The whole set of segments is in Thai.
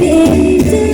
baby.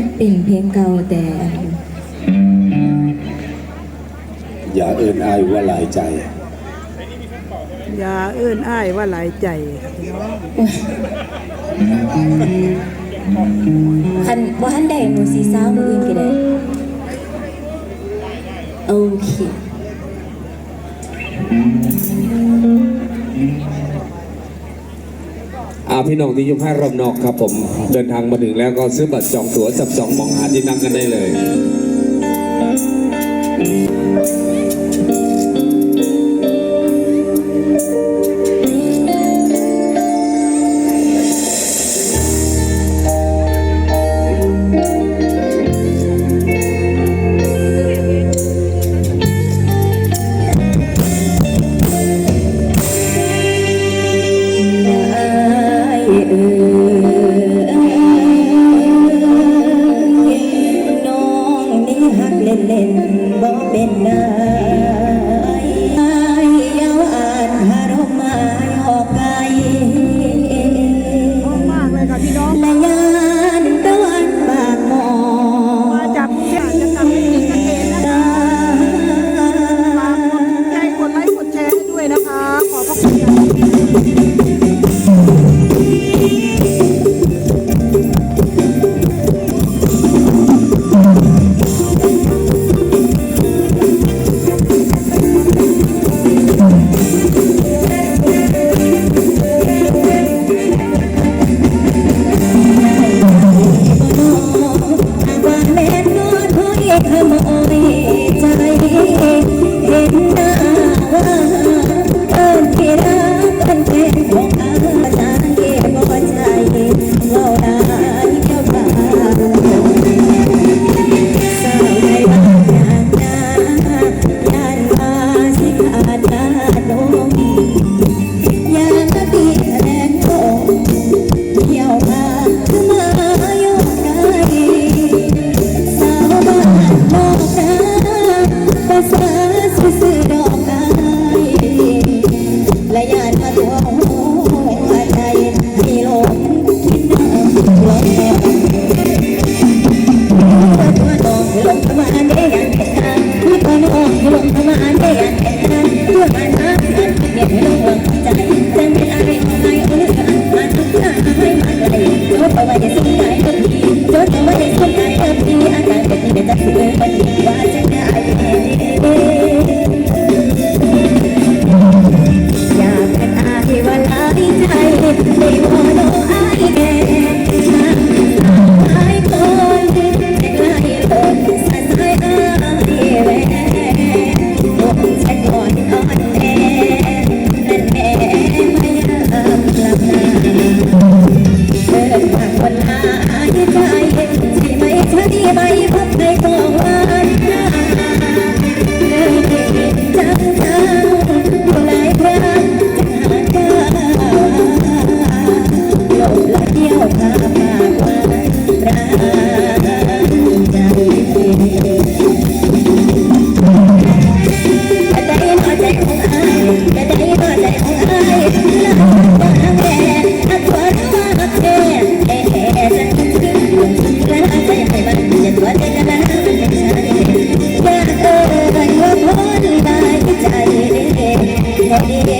มันเป็นเพลงเก่าแต่อย่าเอื้อนอายว่าหลายใจ อย่าเอื้อนอายว่าหลายใจคันว่าท่านใดหนูสีสาวมืออื่นก็ได้โอเคาพี่น้องที่ยุ่ภาครอบนอกครับผมเดินทางมาถึงแล้วก็ซื้อบัตรจองตั๋วจับจองมองหาที่นั่งกันได้เลย บ่เป็นนาย จะ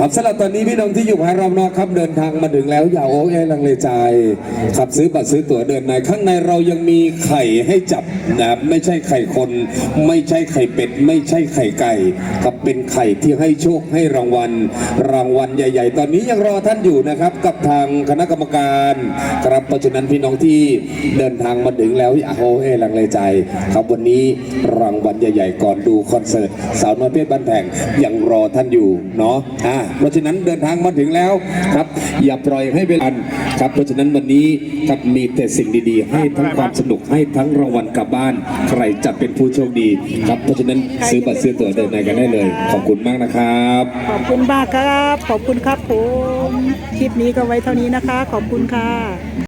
ครับสำหรับตอนนี้พี่น้องที่อยู่ภายรอบนอกครับเดินทางมาถึงแล้วอย่าโอ้เอลังเลใจครับซื้อบัตรซื้อตั๋วเดินในข้างในเรายังมีไข่ให้จับนะครับไม่ใช่ไข่คน ไม่ใช่ไข่เป็ด ไม่ใช่ไข่ไก่ครับเป็นไข่ที่ให้โชคให้รางวัล รางวัลใหญ่ ๆ ตอนนี้ยังรอท่านอยู่นะครับ กับทางคณะกรรมการครับเพราะฉะนั้นพี่น้องที่เดินทางมาถึงแล้วอย่าโอ้เอลังเลใจ ครับวันนี้รางวัลใหญ่ ๆ ก่อนดูคอนเสิร์ตสาวน้อยเพชรบ้านแพงยังรอท่านอยู่เนาะอ่าเพราะฉะนั้นเดินทางมาถึงแล้วครับ อย่าปล่อยให้เวลาครับ เพราะฉะนั้นวันนี้ครับมีแต่สิ่งดีๆ ให้ทั้งความสนุกให้ทั้งรางวัลกลับบ้าน ใครจะเป็นผู้โชคดีครับเพราะฉะนั้นซื้อบัตรซื้อตั๋วเดินในกันได้เลย ขอบคุณมากนะครับ ขอบคุณมากครับ ขอบคุณครับผมคลิปนี้ก็ไว้เท่านี้นะคะ ขอบคุณค่ะ